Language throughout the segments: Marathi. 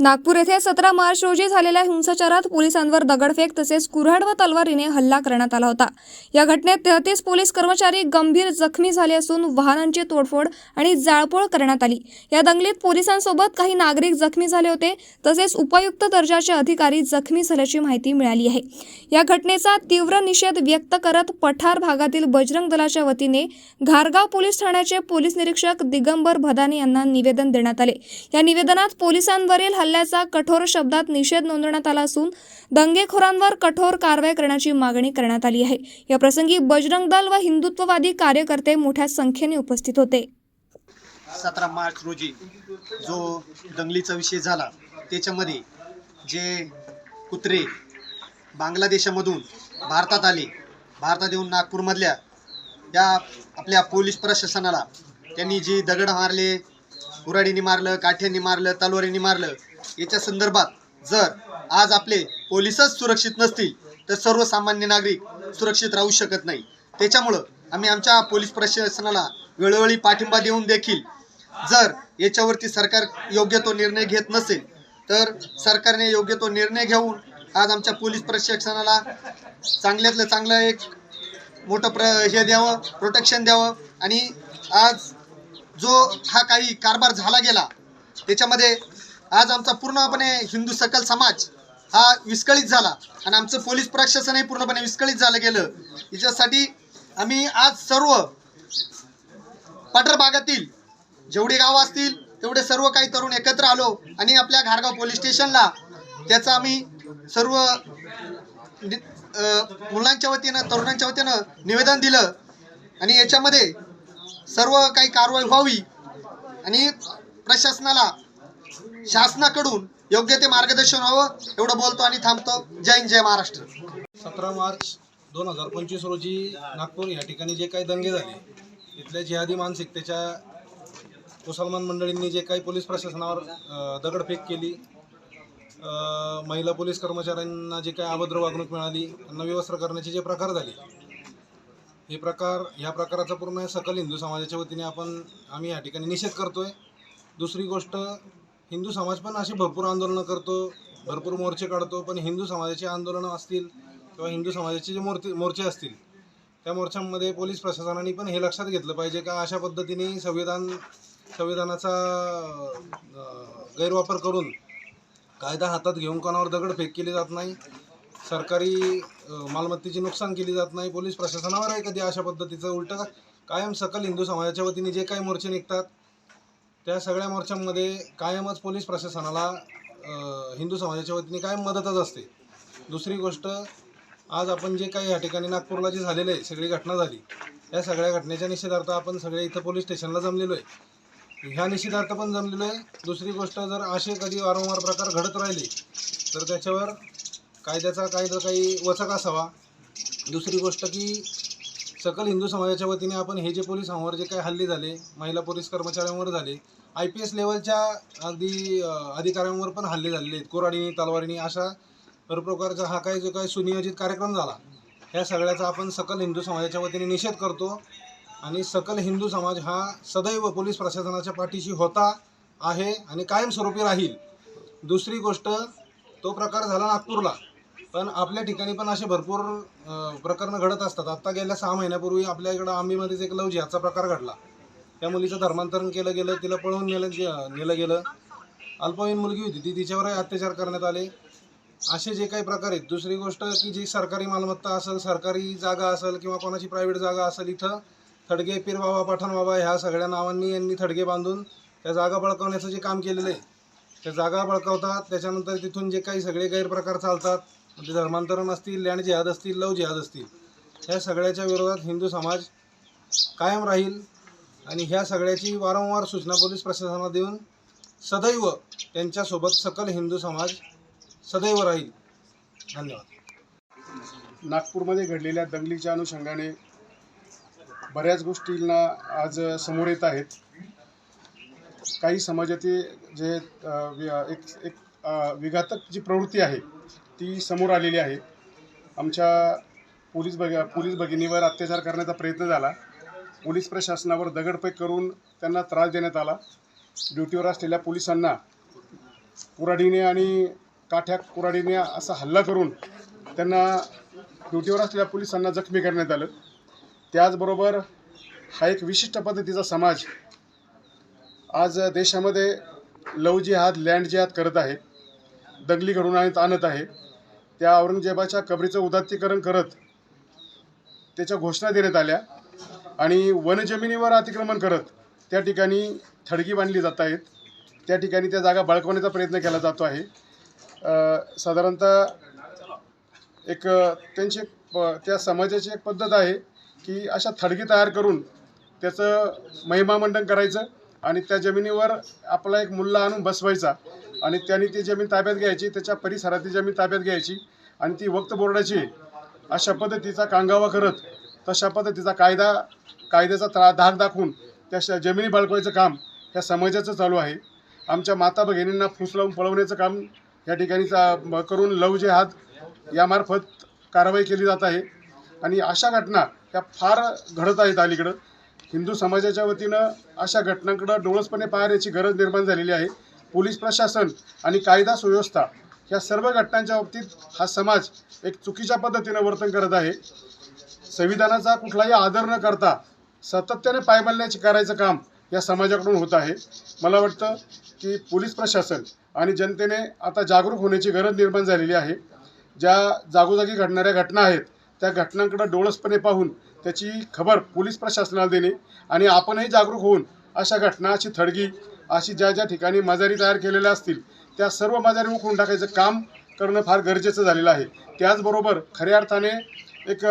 नागपूर येथे सतरा मार्च रोजी झालेल्या हिंसाचारात पोलिसांवर दगडफेक तसेच कुऱ्हाड व तलवारीने हल्ला करण्यात आला होता. या घटनेत तेहतीस पोलीस कर्मचारी गंभीर जखमी झाले असून वाहनांची तोडफोड आणि जाळपोळ करण्यात आली. या दंगलीत पोलिसांसोबत काही नागरिक जखमी झाले होते तसेच उपायुक्त दर्जाचे अधिकारी जखमी झाल्याची माहिती मिळाली आहे. या घटनेचा तीव्र निषेध व्यक्त करत पठार भागातील बजरंग दलाच्या वतीने घारगाव पोलीस ठाण्याचे पोलीस निरीक्षक दिगंबर भदाने यांना निवेदन देण्यात आले. या निवेदनात पोलिसांवरील हल्ल्याचा कठोर शब्दात निषेध नोंदवण्यात आला असून दंगेखोरांवर कठोर कारवाई करण्याची मागणी करण्यात आली आहे. या प्रसंगी बजरंग दल व हिंदुत्ववादी कार्यकर्ते मोठ्या संख्येने उपस्थित होते. सतरा मार्च रोजी जो दंगलीचा विषय झाला त्याच्यामध्ये जे कुत्रे बांगलादेशामधून भारतात आले भारतात येऊन नागपूरमधल्या या आपल्या पोलीस प्रशासनाला त्यांनी जी दगड मारले गुराडीने मारलं काठ्यांनी मारलं तलवारीने मारलं याच्या संदर्भात जर आज आपले पोलीसच सुरक्षित नसतील तर सर्वसामान्य नागरिक सुरक्षित राहू शकत नाही. त्याच्यामुळं आम्ही आमच्या पोलीस प्रशासनाला वेळोवेळी पाठिंबा देऊन देखील जर याच्यावरती सरकार योग्य तो निर्णय घेत नसेल तर सरकारने योग्य तो निर्णय घेऊन आज आमच्या पोलीस प्रशासनाला चांगल्यातलं चांगलं एक मोठं प्र हे द्यावं प्रोटेक्शन द्यावं आणि आज जो हा काही कारभार झाला गेला त्याच्यामध्ये आज आमचा पूर्णपणे हिंदू सकल समाज हा विस्कळीत झाला. आणि आमचं पोलीस प्रशासनही पूर्णपणे विस्कळीत झालं गेलं. याच्यासाठी आम्ही आज सर्व पठार भागातील जेवढे गाव असतील तेवढे सर्व काही तरुण एकत्र आलो आणि आपल्या घारगाव पोलीस स्टेशनला त्याचं आम्ही सर्व मुलांच्या वतीनं तरुणांच्या वतीनं निवेदन दिलं. आणि याच्यामध्ये सर्व काही कारवाई व्हावी आणि प्रशासनाला शासनाकडून योग्य ते मार्गदर्शन व्हावं एवढं बोलतो आणि थांबतो. जय हिंद जय महाराष्ट्र. सतरा मार्च दोन हजार पंचवीस रोजी नागपूर या ठिकाणी जे काही दंगे झाले तिथल्या जिहादी मानसिकतेच्या मुसलमान मंडळींनी जे काही पोलीस प्रशासनावर दगडफेक केली महिला पोलीस कर्मचाऱ्यांना जे काही अभद्र वागणूक मिळाली त्यांना विवस्त्र करण्याचे जे प्रकार झाले हे प्रकार ह्या प्रकाराचा पूर्ण सकल हिंदू समाजाच्या वतीने आपण आम्ही या ठिकाणी निषेध करतोय. दुसरी गोष्ट हिंदू समाज पण अशी भरपूर आंदोलनं करतो भरपूर मोर्चे काढतो पण हिंदू समाजाची आंदोलनं असतील किंवा हिंदू समाजाचे जे मोर्चे मोर्चे असतील त्या मोर्चांमध्ये पोलीस प्रशासनाने पण हे लक्षात घेतलं पाहिजे का अशा पद्धतीने संविधान संविधानाचा गैरवापर करून कायदा हातात घेऊन कोणावर दगडफेक केली जात नाही सरकारी मालमत्तेचे मालमत्तेची नुकसान केली जात नाही पोलीस प्रशासनावर आहे कधी अशा पद्धतीचं उलटं? कायम सकल हिंदू समाजाच्या वतीने जे काही मोर्चे निघतात त्या सगळ्या मोर्चांमध्ये कायमच पोलीस प्रशासनाला हिंदू समाजाच्या वतीने कायम मदतच असते. दुसरी गोष्ट आज आपण जे काही या ठिकाणी नागपूरला जे झालेलं आहे सगळी घटना झाली या सगळ्या घटनेच्या निषेधार्थ आपण सगळे इथं पोलीस स्टेशनला जमलेलो आहे. ह्या निषेधार्थ पण जमलेलो आहे. दुसरी गोष्ट जर असे कधी वारंवार प्रकार घडत राहिले तर त्याच्यावर कायद्याचा कायदा काही वचक असावा. दुसरी गोष्ट की सकल हिंदू समाजाच्या वतीने आपण हे जे पोलिसांवर जे काही हल्ले झाले महिला पोलीस कर्मचाऱ्यांवर झाले आय पी एस लेवलच्या अगदी अधिकाऱ्यांवर पण हल्ले झालेले आहेत. कोराडीनी तलवारीनी अशा प्रकारचा हा काही जो काही सुनियोजित कार्यक्रम झाला ह्या सगळ्याचा आपण सकल हिंदू समाजाच्या वतीने निषेध करतो आणि सकल हिंदू समाज हा सदैव पोलीस प्रशासनाच्या पाठीशी होता आहे आणि कायमस्वरूपी राहील. दुसरी गोष्ट तो प्रकार झाला नागपूरला. पण आपल्या ठिकाणी पण असे भरपूर प्रकरणं घडत असतात. आत्ता गेल्या सहा महिन्यापूर्वी आपल्या इकडं आंबीमध्येच एक लव जिहादचा प्रकार घडला. त्या मुलीचं धर्मांतरण केलं गेलं तिला पळवून नेलं नेलं गेलं. अल्पवयीन मुलगी होती ती तिच्यावरही अत्याचार करण्यात आले. असे जे काही प्रकार आहेत दुसरी गोष्ट की जी सरकारी मालमत्ता असेल सरकारी जागा असेल किंवा कोणाची प्रायव्हेट जागा असेल इथं थडगे पीरबाबा पठाण बाबा ह्या सगळ्या नावांनी यांनी थडगे बांधून त्या जागा बळकावण्याचं जे काम केलेलं आहे त्या जागा बळकावतात. त्याच्यानंतर तिथून जे काही सगळे गैरप्रकार चालतात म्हणजे धर्मांतरण असतील लँड जिहाद असतील लव जिहाद असतील ह्या सगळ्याच्या विरोधात हिंदू समाज कायम राहील आणि ह्या सगळ्याची वारंवार सूचना पोलीस प्रशासनाला देऊन सदैव त्यांच्यासोबत सकल हिंदू समाज सदैव राहील. धन्यवाद. नागपूरमध्ये घडलेल्या दंगलीच्या अनुषंगाने बऱ्याच गोष्टींना आज समोर येत आहेत. काही समाजातील जे एक एक विघातक जी प्रवृत्ती आहे ती समोर आलेली आहे. आमच्या पोलीस भग पोलीस भगिनीवर अत्याचार करण्याचा प्रयत्न झाला. पोलीस प्रशासनावर दगडफेक करून त्यांना त्रास देण्यात आला. ड्युटीवर असलेल्या पोलिसांना कुराडीने आणि काठ्या कुराडीने असा हल्ला करून त्यांना ड्युटीवर असलेल्या पोलिसांना जखमी करण्यात आलं. त्याचबरोबर हा एक विशिष्ट पद्धतीचा समाज आज देशामध्ये लव जिहाद लँड जिहाद करत आहे. दंगली घडून आणत आणत आहे. त्या औरंगजेबाच्या कबरीचं उदात्तीकरण करत त्याच्या घोषणा देण्यात आल्या आणि वनजमिनीवर अतिक्रमण करत त्या ठिकाणी थडगी बांधली जात आहेत. त्या ठिकाणी त्या जागा बळकवण्याचा प्रयत्न केला जातो आहे. साधारणतः एक त्यांची एक प- त्या समाजाची एक पद्धत आहे की अशा थडगी तयार करून त्याचं महिमामंडन करायचं आणि त्या जमिनीवर आपला एक मुल्ला आणून बसवायचा. आणि त्यांनी ती जमीन ताब्यात घ्यायची त्याच्या परिसरातली जमीन ताब्यात घ्यायची आणि ती वक्त बोर्डाची अशा पद्धतीचा कांगावा करत तशा पद्धतीचा कायदा कायद्याचा त्रा धाक दाखवून त्या श- जमिनी बाळगवायचं काम ह्या समाजाचं चालू आहे. आमच्या माता भगिनींना फुसलावून पळवण्याचं काम या ठिकाणी चा- करून लव जे हात यामार्फत कारवाई केली जात आहे. आणि अशा घटना ह्या फार घडत आहेत अलीकडं. हिंदू समाजाच्या वतीनं अशा घटनांकडं डोळसपणे पाहण्याची गरज निर्माण झालेली आहे. पोलीस प्रशासन आणि कायदा सुव्यवस्था ह्या सर्व घटनांच्या बाबतीत हा समाज एक चुकीच्या पद्धतीनं वर्तन करत आहे. संविधानाचा कुठलाही आदर न करता सातत्याने पायमलण्याचे करायचं काम या समाजाकडून होत आहे. मला वाटतं की पोलीस प्रशासन आणि जनतेने आता जागरूक होण्याची गरज निर्माण झालेली आहे. ज्या जागोजागी घडणाऱ्या घटना आहेत त्या घटनांकडे डोळसपणे पाहून त्याची खबर पोलीस प्रशासनाला देणे आणि आपणही जागरूक होऊन अशा घटना अशी थडगी अशी ज्या ज्या ठिकाणी मजारी तयार केलेल्या असतील त्या सर्व मजारी उखडून टाकायचं काम करणं फार गरजेचं झालेलं आहे. त्याचबरोबर खऱ्या अर्थाने एक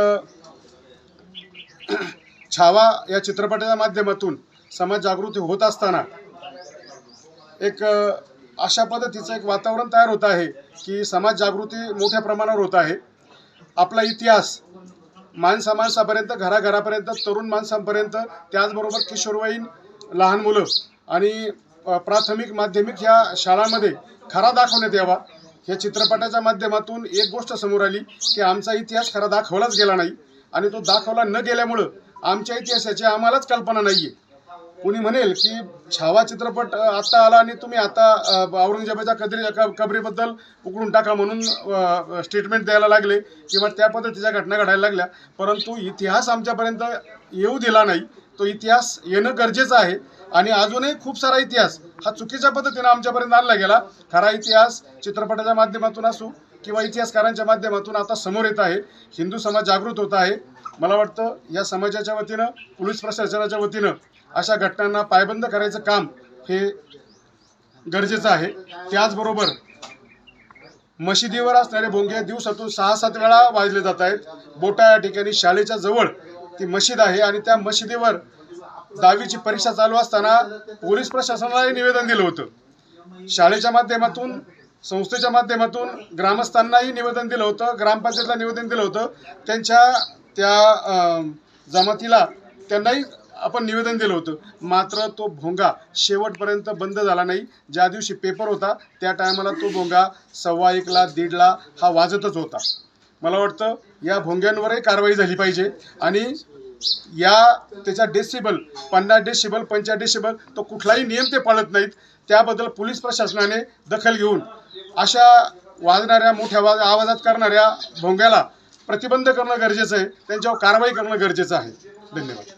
छावा या चित्रपटाच्या माध्यमातून समाज जागृती होत असताना एक अशा पद्धतीचं एक वातावरण तयार होत आहे की समाज जागृती मोठ्या प्रमाणावर होत आहे. आपला इतिहास माणसा माणसापर्यंत घराघरापर्यंत तरुण माणसांपर्यंत त्याचबरोबर किशोरवयीन लहान मुलं आणि प्राथमिक माध्यमिक ह्या शाळांमध्ये खरा दाखवण्यात यावा. या चित्रपटाच्या माध्यमातून एक गोष्ट समोर आली की आमचा इतिहास खरा दाखवलाच गेला नाही आणि तो दाखवला न गेल्यामुळं आमच्या इतिहासाची आम्हालाच कल्पना नाही आहे कोणी म्हणेल की छावा चित्रपट आत्ता आला आणि तुम्ही आता औरंगजेबाच्या कदरी क- कबरीबद्दल उकडून टाका म्हणून स्टेटमेंट द्यायला लागले किंवा त्या पद्धतीच्या घटना घडायला लागल्या परंतु इतिहास आमच्यापर्यंत येऊ दिला नाही. तो इतिहास येणं गरजेचं आहे. आणि अजूनही खूप सारा इतिहास हा चुकीच्या पद्धतीनं आमच्यापर्यंत आणला गेला. खरा इतिहास चित्रपटाच्या माध्यमातून असू किंवा इतिहासकारांच्या माध्यमातून आता समोर येत आहे. हिंदू समाज जागृत होत आहे. मला वाटतं या समाजाच्या वतीनं पोलीस प्रशासनाच्या वतीनं अशा घटनांना पायबंद करायचं काम हे गरजेचं आहे. त्याचबरोबर मशिदीवर असणारे भोंगे दिवसातून सहा सात वेळा वाजले जात आहेत. बोटा या ठिकाणी शाळेच्या जवळ ती मशीद आहे आणि त्या मशिदीवर दहावीची परीक्षा चालू असताना पोलीस प्रशासनालाही निवेदन दिलं होतं. शाळेच्या माध्यमातून संस्थेच्या माध्यमातून ग्रामस्थांनाही निवेदन दिलं होतं ग्रामपंचायतला निवेदन दिलं होतं. त्यांच्या त्या जमातीला त्यांनाही आपण निवेदन दिलं होतं. मात्र तो भोंगा शेवटपर्यंत बंद झाला नाही. ज्या दिवशी पेपर होता त्या टायमाला तो भोंगा सव्वा एकला दीडला हा वाजतच होता. मला वाटतं या भोंग्यांवरही कारवाई झाली पाहिजे. आणि या त्याच्या डेसिबल पन्नास डेसिबल पंचाळीस डेसिबल तो कुठलाही नियम ते पाळत नाहीत. त्याबद्दल पोलीस प्रशासनाने दखल घेऊन अशा वाजणाऱ्या मोठ्या वाज आवाजात करणाऱ्या भोंग्याला प्रतिबंध करणं गरजेचं आहे. त्यांच्यावर कारवाई करणं गरजेचं आहे. धन्यवाद.